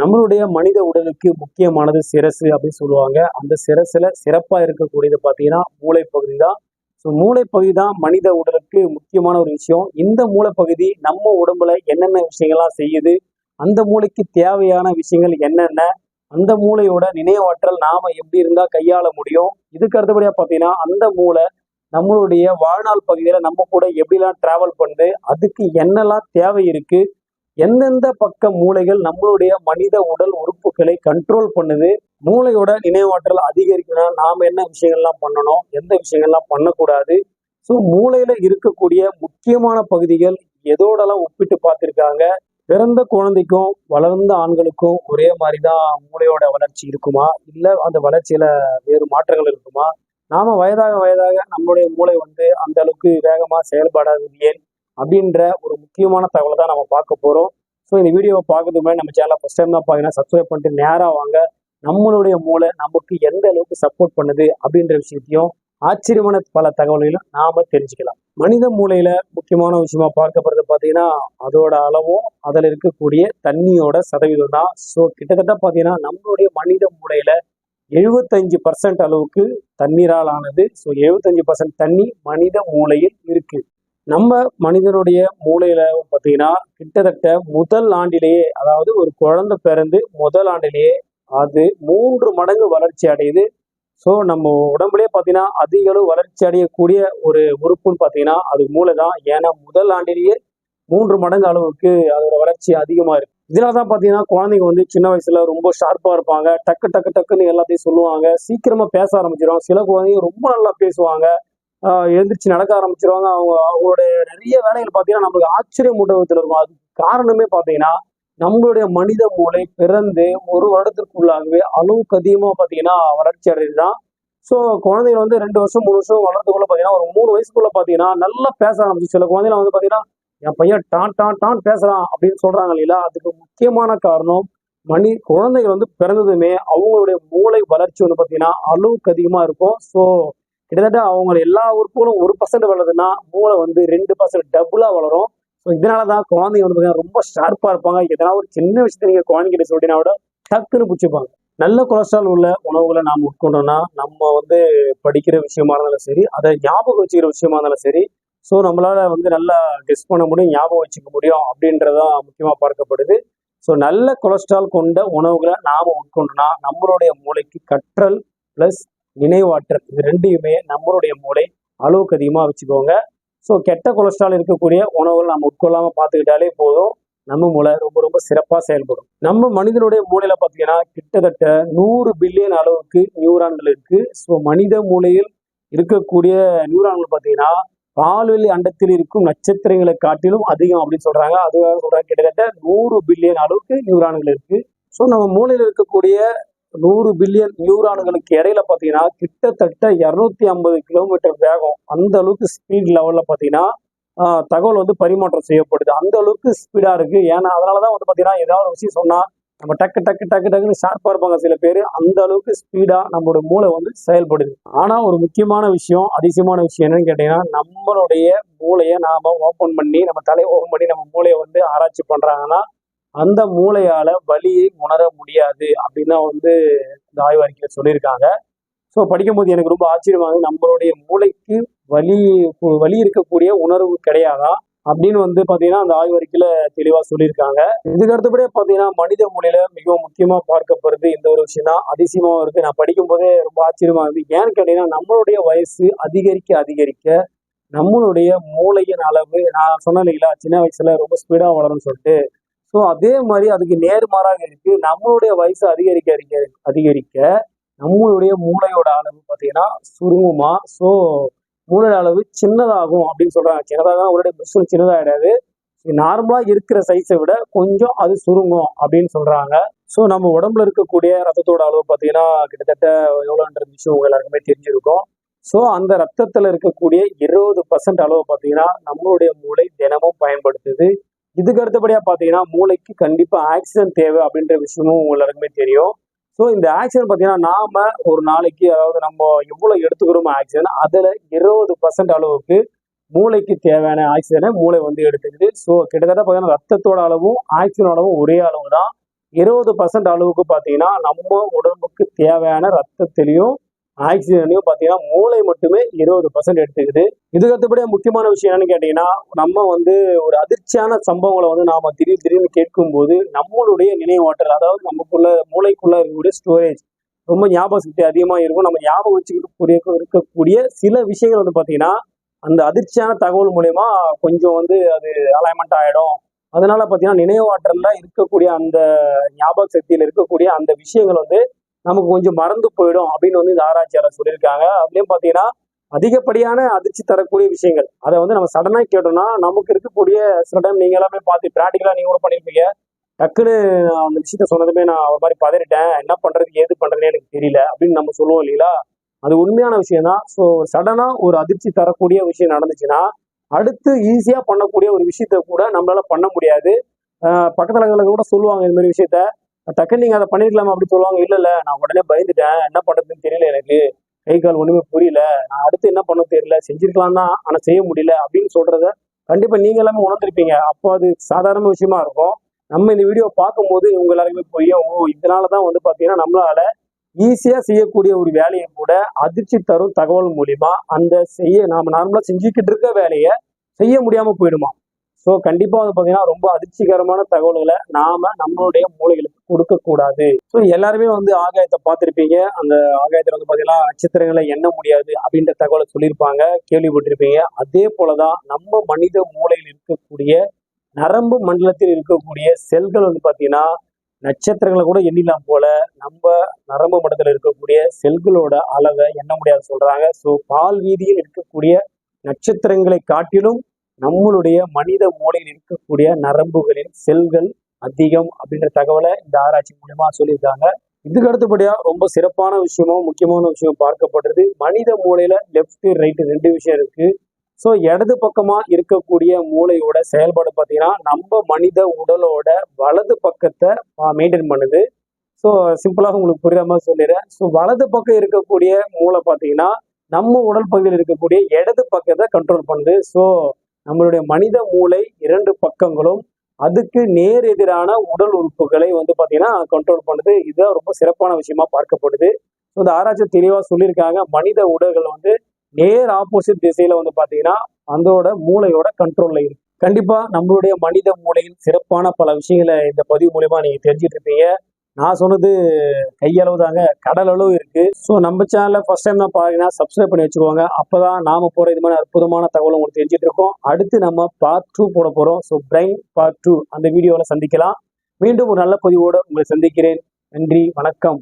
நம்மளுடைய மனித உடலுக்கு முக்கியமானது சிரசு அப்படின்னு சொல்லுவாங்க. அந்த சிரசுல சிறப்பா இருக்கக்கூடியது பார்த்தீங்கன்னா மூளைப்பகுதி தான். ஸோ மூளைப்பகுதி தான் மனித உடலுக்கு முக்கியமான ஒரு விஷயம். இந்த மூளைப்பகுதி நம்ம உடம்புல என்னென்ன விஷயங்கள்லாம் செய்யுது அந்த மூளைக்கு தேவையான விஷயங்கள் என்னென்ன அந்த மூளையோட நினைவாற்றல் நாம எப்படி இருந்தா கையாள முடியும்? இதுக்கு அடுத்தபடியா பார்த்தீங்கன்னா அந்த மூளை நம்மளுடைய வாழ்நாள் பகுதியில நம்ம கூட எப்படிலாம் டிராவல் பண்ணுது அதுக்கு என்னெல்லாம் தேவை இருக்கு எந்தெந்த பக்க மூளைகள் நம்மளுடைய மனித உடல் உறுப்புகளை கண்ட்ரோல் பண்ணுது மூளையோட நினைவாற்றல் அதிகரிக்கணும் நாம் என்ன விஷயங்கள்லாம் பண்ணணும் எந்த விஷயங்கள்லாம் பண்ணக்கூடாது? ஸோ மூளையில இருக்கக்கூடிய முக்கியமான பகுதிகள் எதோடலாம் ஒப்பிட்டு பார்த்துருக்காங்க? பிறந்த குழந்தைக்கும் வளர்ந்த ஆண்களுக்கும் ஒரே மாதிரி தான் மூளையோட வளர்ச்சி இருக்குமா? இல்லை அந்த வளர்ச்சியில வேறு மாற்றங்கள் இருக்குமா? நாம வயதாக வயதாக நம்மளுடைய மூளை வந்து அந்த அளவுக்கு வேகமா செயல்படாதது ஏன்? அப்படின்ற ஒரு முக்கியமான தகவலை தான் நம்ம பார்க்க போறோம். ஸோ இந்த வீடியோவை பார்க்கறதுக்கு முன்னாடி நம்ம சேனலை ஃபஸ்ட் டைம் தான் பார்த்தீங்கன்னா சப்ஸ்கிரைப் பண்ணிட்டு நேராக வாங்க. நம்மளுடைய மூளை நமக்கு எந்த அளவுக்கு சப்போர்ட் பண்ணுது அப்படின்ற விஷயத்தையும் ஆச்சரியமான பல தகவல்களையும் நாம தெரிஞ்சுக்கலாம். மனித மூளையில முக்கியமான விஷயமா பார்க்கப்படுறது பார்த்தீங்கன்னா அதோட அளவும் அதில் இருக்கக்கூடிய தண்ணியோட சதவீதம் தான். ஸோ கிட்டத்தட்ட பார்த்தீங்கன்னா நம்மளுடைய மனித மூளையில எழுபத்தஞ்சு பர்சன்ட் அளவுக்கு தண்ணீரால் ஆனது. ஸோ எழுபத்தஞ்சு பர்சன்ட் தண்ணி மனித மூளையில் இருக்கு. நம்ம மனிதனுடைய மூளையில பார்த்தீங்கன்னா கிட்டத்தட்ட முதல் ஆண்டிலேயே அதாவது ஒரு குழந்தை பிறந்து முதல் ஆண்டிலேயே அது மூன்று மடங்கு வளர்ச்சி அடையுது. ஸோ நம்ம உடம்புலேயே பார்த்தீங்கன்னா அதிக அளவு வளர்ச்சி அடையக்கூடிய ஒரு உறுப்புன்னு பார்த்தீங்கன்னா அது மூளை தான் ஏன்னா முதல் ஆண்டிலேயே மூன்று மடங்கு அளவுக்கு அதோட வளர்ச்சி அதிகமாக இருக்கு. இதனால தான் பார்த்தீங்கன்னா குழந்தைங்க வந்து சின்ன வயசுல ரொம்ப ஷார்ப்பாக இருப்பாங்க. டக்கு டக்கு டக்குன்னு எல்லாத்தையும் சொல்லுவாங்க. சீக்கிரமாக பேச ஆரம்பிச்சிடும் சில குழந்தைங்க ரொம்ப நல்லா பேசுவாங்க. எழுந்திரிச்சு நடக்க ஆரம்பிச்சிருவாங்க. அவங்க அவங்களுடைய நிறைய வேலைகள் பார்த்தீங்கன்னா நம்மளுக்கு ஆச்சரியம் ஊட்டகத்தில் இருக்கும். அதுக்கு காரணமே பார்த்தீங்கன்னா நம்மளுடைய மனித மூளை பிறந்து ஒரு வருடத்திற்குள்ளாகவே அளவுக்கு அதிகமாக பார்த்தீங்கன்னா வளர்ச்சி அடையுது தான் ஸோ குழந்தைகள் வந்து ரெண்டு வருஷம் மூணு வருஷம் வளர்றதுக்குள்ள பார்த்தீங்கன்னா ஒரு மூணு வயசுக்குள்ள பார்த்தீங்கன்னா நல்லா பேச ஆரம்பிச்சு சில குழந்தைகள் வந்து பார்த்தீங்கன்னா என் பையன் டான் டான் டான் பேசுறான் அப்படின்னு சொல்றாங்க இல்லையா? அதுக்கு முக்கியமான காரணம் மணி குழந்தைகள் வந்து பிறந்ததுமே அவங்களுடைய மூளை வளர்ச்சி வந்து பார்த்தீங்கன்னா அளவுக்கு அதிகமாக இருக்கும். ஸோ கிட்டத்தட்ட அவங்க எல்லா உறுப்புகளும் ஒரு பர்சன்ட் வளருதுன்னா மூளை வந்து ரெண்டு பர்சன்ட் டபுளாக வளரும். ஸோ இதனால தான் குழந்தைங்க வந்து பார்த்தீங்கன்னா ரொம்ப ஷார்ப்பாக இருப்பாங்க. எதனா ஒரு சின்ன விஷயத்த நீங்கள் குழந்தைகிட்ட சொல்லிட்டீங்கன்னா கூட டக்குன்னு பிடிச்சிப்பாங்க. நல்ல கொலஸ்ட்ரால் உள்ள உணவுகளை நாம் உட்கொண்டோம்னா நம்ம வந்து படிக்கிற விஷயமா இருந்தாலும் சரி அதை ஞாபகம் வச்சுக்கிற விஷயமா இருந்தாலும் சரி ஸோ நம்மளால வந்து நல்லா கெஸ் பண்ண முடியும் ஞாபகம் வச்சுக்க முடியும் அப்படின்றதான் முக்கியமாக பார்க்கப்படுது. ஸோ நல்ல கொலஸ்ட்ரால் கொண்ட உணவுகளை நாம் உட்கொண்டோம்னா நம்மளுடைய மூளைக்கு கற்றல் ப்ளஸ் நினைவாற்றல். இது ரெண்டையுமே நம்மளுடைய மூளை அளவுக்கு அதிகமாக வச்சுக்கோங்க. ஸோ கெட்ட கொலஸ்ட்ரால் இருக்கக்கூடிய உணவுகள் நம்ம உட்கொள்ளாமல் பார்த்துக்கிட்டாலே போதும். நம்ம மூளை ரொம்ப ரொம்ப சிறப்பாக செயல்படும். நம்ம மனிதனுடைய மூளையில பார்த்தீங்கன்னா கிட்டத்தட்ட நூறு பில்லியன் அளவுக்கு நியூரான்கள் இருக்கு. ஸோ மனித மூளையில் இருக்கக்கூடிய நியூரான்கள் பார்த்தீங்கன்னா பால்வெளி அண்டத்தில் இருக்கும் நட்சத்திரங்களை காட்டிலும் அதிகம் அப்படின்னு சொல்றாங்க. அதுக்காக சொல்றாங்க கிட்டத்தட்ட நூறு பில்லியன் அளவுக்கு நியூரான்கள் இருக்கு. ஸோ நம்ம மூளையில் இருக்கக்கூடிய நூறு பில்லியன் நியூரானுகளுக்கு இடையில பார்த்தீங்கன்னா கிட்டத்தட்ட இரநூத்தி ஐம்பது கிலோமீட்டர் வேகம். அந்த அளவுக்கு ஸ்பீட் லெவலில் பார்த்தீங்கன்னா தகவல் வந்து பரிமாற்றம் செய்யப்படுது. அந்த அளவுக்கு ஸ்பீடாக இருக்கு. ஏன்னா அதனாலதான் வந்து பார்த்தீங்கன்னா ஏதாவது ஒரு விஷயம் சொன்னால் நம்ம டக்கு டக்கு டக்கு டக்குன்னு ஷார்ப்பாக இருப்பாங்க சில பேர். அந்த அளவுக்கு ஸ்பீடாக நம்மளோட மூளை வந்து செயல்படுது. ஆனால் ஒரு முக்கியமான விஷயம் அதிசயமான விஷயம் என்னன்னு கேட்டீங்கன்னா நம்மளுடைய மூளையை நாம ஓப்பன் பண்ணி நம்ம தலையை ஓப்பன் பண்ணி நம்ம மூளையை வந்து ஆராய்ச்சி பண்ணுறாங்கன்னா அந்த மூளையால வலியை உணர முடியாது அப்படின்னு வந்து இந்த ஆய்வறிக்கையில சொல்லியிருக்காங்க. ஸோ படிக்கும்போது எனக்கு ரொம்ப ஆச்சரியமாக நம்மளுடைய மூளைக்கு வலி வலி இருக்கக்கூடிய உணர்வு கிடையாதா? அப்படின்னு வந்து பாத்தீங்கன்னா அந்த ஆய்வறிக்கையில தெளிவா சொல்லியிருக்காங்க. இதுக்கு அடுத்தபடியே பாத்தீங்கன்னா மனித மூலையில மிகவும் முக்கியமா பார்க்கப்படுறது இந்த ஒரு விஷயம் தான் அதிசயமாக இருக்கு. நான் படிக்கும் போதே ரொம்ப ஆச்சரியமா இருக்குது ஏன்னு கேட்டீங்கன்னா நம்மளுடைய வயசு அதிகரிக்க அதிகரிக்க நம்மளுடைய மூளையின் அளவு நான் சொன்னேன் இல்லைங்களா சின்ன வயசுல ரொம்ப ஸ்பீடா வளரும்னு சொல்லிட்டு ஸோ அதே மாதிரி அதுக்கு நேர்மாறாக இருக்கு. நம்மளுடைய வயசு அதிகரிக்க அதிகரிக்க அதிகரிக்க நம்மளுடைய மூளையோட அளவு பார்த்தீங்கன்னா சுருங்குமா? ஸோ மூளையோட அளவு சின்னதாகும் அப்படின்னு சொல்றாங்க. சின்னதாக அவருடைய மிஷின் சின்னதாகிடாது நார்மலாக இருக்கிற சைஸை விட கொஞ்சம் அது சுருங்கும் அப்படின்னு சொல்றாங்க. ஸோ நம்ம உடம்புல இருக்கக்கூடிய ரத்தத்தோட அளவு பார்த்தீங்கன்னா கிட்டத்தட்ட எவ்வளோன்ற விஷயம் உங்க எல்லாருக்குமே தெரிஞ்சிருக்கும். ஸோ அந்த ரத்தத்தில் இருக்கக்கூடிய இருபது பர்சன்ட் அளவு பார்த்தீங்கன்னா நம்மளுடைய மூளை தினமும் பயன்படுத்துது. இதுக்கு அடுத்தபடியா பார்த்தீங்கன்னா மூளைக்கு கண்டிப்பா ஆக்சிஜன் தேவை அப்படின்ற விஷயமும் எல்லாருக்குமே தெரியும். ஸோ இந்த ஆக்சிஜன் பார்த்தீங்கன்னா நாம ஒரு நாளைக்கு அதாவது நம்ம எவ்வளவு எடுத்துக்கிறோமோ ஆக்சிஜன் அதுல இருபது பர்சன்ட் அளவுக்கு மூளைக்கு தேவையான ஆக்சிஜனை மூளை வந்து எடுத்துக்குது. ஸோ கிட்டத்தட்ட பார்த்தீங்கன்னா ரத்தத்தோட அளவும் ஆக்சிஜனோட அளவும் ஒரே அளவு தான் இருபது பர்சன்ட் அளவுக்கு பார்த்தீங்கன்னா நம்ம உடம்புக்கு தேவையான ரத்தத்திலையும் ஆக்சிஜனையும் பார்த்தீங்கன்னா மூளை மட்டுமே இருபது பர்சன்ட் எடுத்துக்குது. இதுக்கு அடுத்தபடியாக முக்கியமான விஷயம் என்னன்னு கேட்டிங்கன்னா நம்ம வந்து ஒரு அதிர்ச்சியான சம்பவங்களை வந்து நாம திடீர் திடீர்னு கேட்கும்போது நம்மளுடைய நினைவாற்றல் அதாவது நமக்குள்ள மூளைக்குள்ள இருக்கக்கூடிய ஸ்டோரேஜ் ரொம்ப ஞாபக சக்தி அதிகமாக இருக்கும். நம்ம ஞாபகம் வச்சுக்கிட்டு கூடிய இருக்கக்கூடிய சில விஷயங்கள் வந்து பார்த்தீங்கன்னா அந்த அதிர்ச்சியான தகவல் மூலயமா கொஞ்சம் வந்து அது அலைன்மெண்ட் ஆகிடும் அதனால பார்த்தீங்கன்னா நினைவாற்றலில் இருக்கக்கூடிய அந்த ஞாபக சக்தியில் இருக்கக்கூடிய அந்த விஷயங்கள் வந்து நமக்கு கொஞ்சம் மறந்து போயிடும் அப்படின்னு வந்து இந்த ஆராய்ச்சியாளர் சொல்லியிருக்காங்க. அப்படின்னு பார்த்தீங்கன்னா அதிகப்படியான அதிர்ச்சி தரக்கூடிய விஷயங்கள். அதை வந்து நம்ம சடனாக கேட்டோம்னா நமக்கு இருக்கக்கூடிய சில டைம் நீங்க எல்லாமே பார்த்து ப்ராக்டிக்கலாக நீங்க கூட பண்ணியிருப்பீங்க டக்குன்னு அந்த விஷயத்த சொன்னதுமே நான் ஒரு மாதிரி பதறிட்டேன். என்ன பண்றது ஏது பண்றதுன்னு எனக்கு தெரியல அப்படின்னு நம்ம சொல்லுவோம் இல்லைங்களா? அது உண்மையான விஷயம் தான் ஸோ சடனாக ஒரு அதிர்ச்சி தரக்கூடிய விஷயம் நடந்துச்சுன்னா அடுத்து ஈஸியாக பண்ணக்கூடிய ஒரு விஷயத்த கூட நம்மளால பண்ண முடியாது. பக்கத்தில் பக்கத்துல கூட சொல்லுவாங்க இந்த மாதிரி விஷயத்த. டக்குன்னு நீங்க அதை பண்ணிருக்கலாமா அப்படி சொல்லுவாங்க. இல்ல இல்ல நான் உடனே பயந்துட்டேன். என்ன பண்றதுன்னு தெரியல எனக்கு. கை கால் ஒண்ணுமே புரியல. நான் அடுத்து என்ன பண்ண தெரியல. செஞ்சிருக்கலாம் தான் ஆனா செய்ய முடியல அப்படின்னு சொல்றத கண்டிப்பா நீங்க எல்லாமே உணர்ந்திருப்பீங்க. அப்போ அது சாதாரண விஷயமா இருக்கும். நம்ம இந்த வீடியோ பார்க்கும்போது இவங்க எல்லாருமே போய் ஓ இதனாலதான் வந்து பாத்தீங்கன்னா நம்மளால ஈஸியா செய்யக்கூடிய ஒரு வேலையை கூட அதிர்ச்சி தரும் தகவல் மூலியமா அந்த செய்ய நாம நார்மலா செஞ்சுக்கிட்டு இருக்க வேலையை செய்ய முடியாம போயிடுமா? ஸோ கண்டிப்பாக வந்து பார்த்தீங்கன்னா ரொம்ப அதிர்ச்சிகரமான தகவல்களை நாம நம்மளுடைய மூளைகளுக்கு கொடுக்கக்கூடாது. ஸோ எல்லாருமே வந்து ஆகாயத்தை பார்த்துருப்பீங்க. அந்த ஆகாயத்தில் வந்து பார்த்தீங்கன்னா நட்சத்திரங்களை எண்ண முடியாது அப்படின்ற தகவலை சொல்லியிருப்பாங்க கேள்விப்பட்டிருப்பீங்க. அதே போலதான் நம்ம மனித மூளையில் இருக்கக்கூடிய நரம்பு மண்டலத்தில் இருக்கக்கூடிய செல்கள் வந்து பார்த்தீங்கன்னா நட்சத்திரங்களை கூட எண்ணிலாம் போல நம்ம நரம்பு மண்டலத்தில் இருக்கக்கூடிய செல்களோட அளவை எண்ண முடியாது சொல்றாங்க. ஸோ பால் வீதியில் இருக்கக்கூடிய நட்சத்திரங்களை காட்டிலும் நம்மளுடைய மனித மூளையில் இருக்கக்கூடிய நரம்புகளின் செல்கள் அதிகம் அப்படின்ற தகவலை இந்த ஆராய்ச்சி மூலயமா சொல்லியிருக்காங்க. இதுக்கு அடுத்தபடியா ரொம்ப சிறப்பான விஷயமும் முக்கியமான விஷயம் பார்க்கப்படுறது மனித மூளையில லெஃப்ட் ரைட் ரெண்டு விஷயம் இருக்கு. ஸோ இடது பக்கமா இருக்கக்கூடிய மூளையோட செயல்பாடு பார்த்தீங்கன்னா நம்ம மனித உடலோட வலது பக்கத்தை மெயின்டைன் பண்ணுது. ஸோ சிம்பிளாக உங்களுக்கு புரியுற மாதிரி சொல்லிடுறேன். ஸோ வலது பக்கம் இருக்கக்கூடிய மூளை பார்த்தீங்கன்னா நம்ம உடல் பகுதியில் இருக்கக்கூடிய இடது பக்கத்தை கண்ட்ரோல் பண்ணுது. ஸோ நம்மளுடைய மனித மூளை இரண்டு பக்கங்களும் அதுக்கு நேர் எதிரான உடல் உறுப்புகளை வந்து பார்த்தீங்கன்னா கண்ட்ரோல் பண்ணுது. இதுதான் ரொம்ப சிறப்பான விஷயமா பார்க்கப்படுது. ஸோ இந்த ஆராய்ச்சி தெளிவாக சொல்லியிருக்காங்க. மனித உடல்கள் வந்து நேர் ஆப்போசிட் திசையில வந்து பார்த்தீங்கன்னா அதோட மூளையோட கண்ட்ரோல்ல இருக்கு கண்டிப்பா நம்மளுடைய மனித மூளையின் சிறப்பான பல விஷயங்களை இந்த பதிவு மூலயமா நீங்க தெரிஞ்சிட்டு இருப்பீங்க. நான் சொன்னது கையளவு தாங்க கடல் அளவு இருக்கு. ஸோ நம்ம சேனலில் ஃபர்ஸ்ட் டைம் தான் பாருங்கன்னா சப்ஸ்கிரைப் பண்ணி வச்சுக்கோங்க. அப்பதான் நாம போற இது மாதிரி அற்புதமான தகவல் உங்களுக்கு தெரிஞ்சுட்டு இருக்கோம். அடுத்து நம்ம பார்ட் டூ போட போறோம். ஸோ பிரைன் பார்ட் டூ அந்த வீடியோவில் சந்திக்கலாம். மீண்டும் ஒரு நல்ல பதிவோடு உங்களை சந்திக்கிறேன். நன்றி. வணக்கம்.